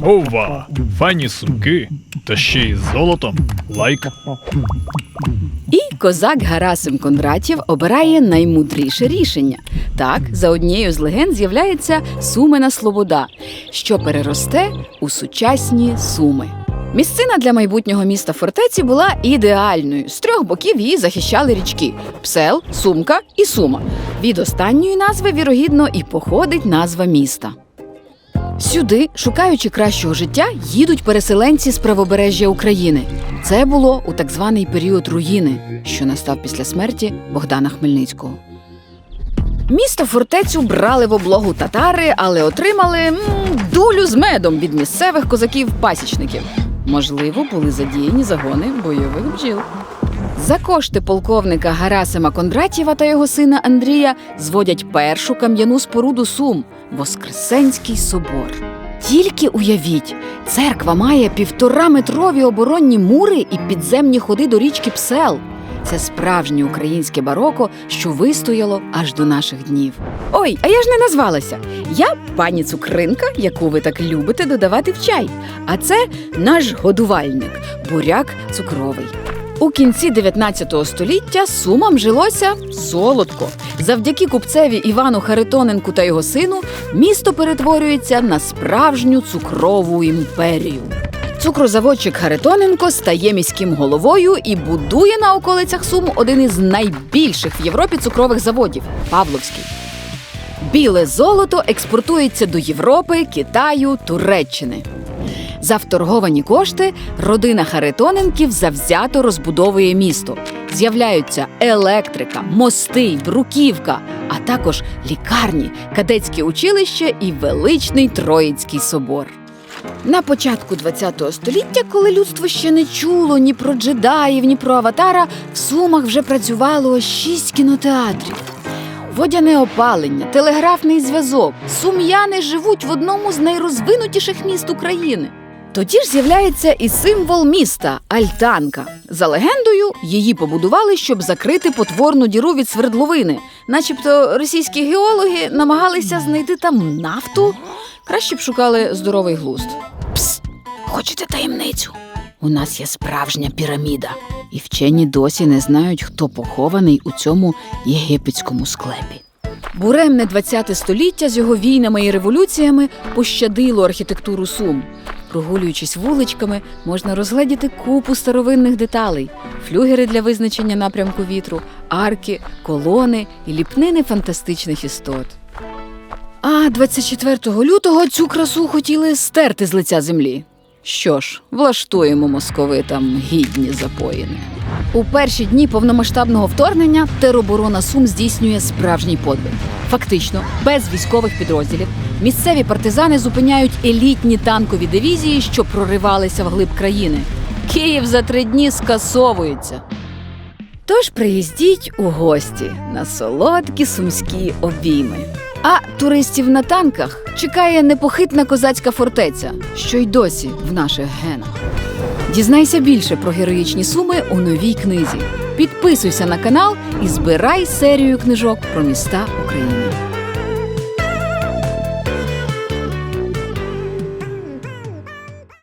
Ова! Файні сумки, та ще й золотом. Лайк. І козак Гарасим Кондратєв обирає наймудріше рішення. Так, за однією з легенд з'являється Сумена Слобода, що переросте у сучасні суми. Місцина для майбутнього міста фортеці була ідеальною. З трьох боків її захищали річки Псел, Сумка і Сума. Від останньої назви, вірогідно, і походить назва міста. Сюди, шукаючи кращого життя, їдуть переселенці з правобережжя України. Це було у так званий період руїни, що настав після смерті Богдана Хмельницького. Місто фортецю брали в облогу татари, але отримали м, дулю з медом від місцевих козаків-пасічників. Можливо, були задіяні загони бойових бджіл. За кошти полковника Гарасима Кондратєва та його сина Андрія зводять першу кам'яну споруду Сум Воскресенський собор. Тільки уявіть, церква має півтораметрові оборонні мури і підземні ходи до річки Псел. Це справжнє українське бароко, що вистояло аж до наших днів. Ой, а я ж не назвалася. Я пані цукринка, яку ви так любите додавати в чай. А це наш годувальник буряк цукровий. У кінці 19 століття сумам жилося солодко. Завдяки купцеві Івану Харитоненку та його сину місто перетворюється на справжню цукрову імперію. Цукрозаводчик Харитоненко стає міським головою і будує на околицях Сум один із найбільших в Європі цукрових заводів Павловський. Біле золото експортується до Європи, Китаю, Туреччини. За вторговані кошти родина Харитоненків завзято розбудовує місто. З'являються електрика, мости, бруківка, а також лікарні, кадетське училище і величний Троїцький собор. На початку ХХ століття, коли людство ще не чуло ні про джедаїв, ні про аватара, в Сумах вже працювало шість кінотеатрів. Водяне опалення, телеграфний зв'язок. Сум'яни живуть в одному з найрозвинутіших міст України. Тоді ж з'являється і символ міста Альтанка. За легендою, її побудували, щоб закрити потворну діру від свердловини. Начебто російські геологи намагалися знайти там нафту. Краще б шукали здоровий глузд. Пс, хочете таємницю? У нас є справжня піраміда, і вчені досі не знають, хто похований у цьому єгипетському склепі. Буремне ХХ століття з його війнами і революціями пощадило архітектуру Сум. Прогулюючись вуличками, можна розгледіти купу старовинних деталей: флюгери для визначення напрямку вітру, арки, колони і ліпнини фантастичних істот. А 24 лютого цю красу хотіли стерти з лиця землі. Що ж, влаштуємо московитам гідні запоїни. У перші дні повномасштабного вторгнення тероборона Сум здійснює справжній подвиг. Фактично, без військових підрозділів місцеві партизани зупиняють елітні танкові дивізії, що проривалися вглиб країни. Київ за три дні скасовується. Тож приїздіть у гості на солодкі сумські обійми. А туристів на танках чекає непохитна козацька фортеця, що й досі в наших генах. Дізнайся більше про героїчні суми у новій книзі. Підписуйся на канал і збирай серію книжок про міста України.